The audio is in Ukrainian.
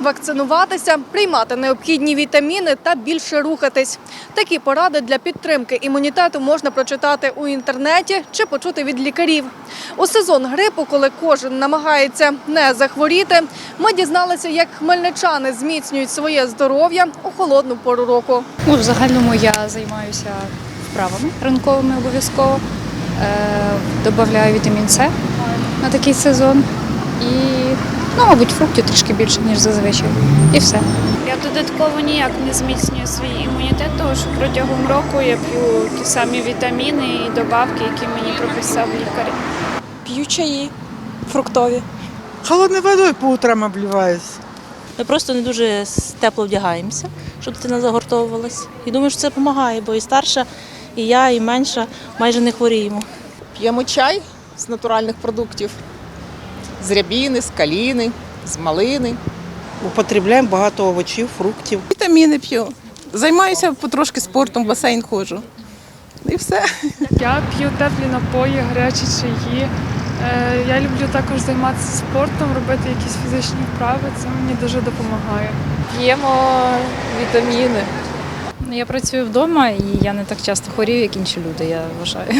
вакцинуватися, приймати необхідні вітаміни та більше рухатись. Такі поради для підтримки імунітету можна прочитати у інтернеті чи почути від лікарів. У сезон грипу, коли кожен намагається не захворіти, ми дізналися, як хмельничани зміцнюють своє здоров'я у холодну пору року. Ну, в загальному я займаюся вправами ранковими обов'язково. Е, Добавляю вітамін С на такий сезон. І, ну, мабуть, фруктів трішки більше, ніж зазвичай. І все. Я додатково ніяк не зміцнюю свій імунітет, тому що протягом року я п'ю ті самі вітаміни і добавки, які мені прописав лікар. П'ю чаї фруктові. Холодною водою по утрам обливаюсь. Ми просто не дуже тепло вдягаємося, щоб дитина загортовувалась. І думаю, що це допомагає, бо і старша, і я, і менша майже не хворіємо. П'ємо чай з натуральних продуктів, з рябіни, з каліни, з малини. Употребляємо багато овочів, фруктів. Вітаміни п'ю. Займаюся потрошки спортом, в басейн ходжу. І все. Я п'ю теплі напої, гарячі чаї. Е, Я люблю також займатися спортом, робити якісь фізичні вправи. Це мені дуже допомагає. П'ємо вітаміни. Ну, Я працюю вдома і я не так часто хворію, як інші люди, я вважаю.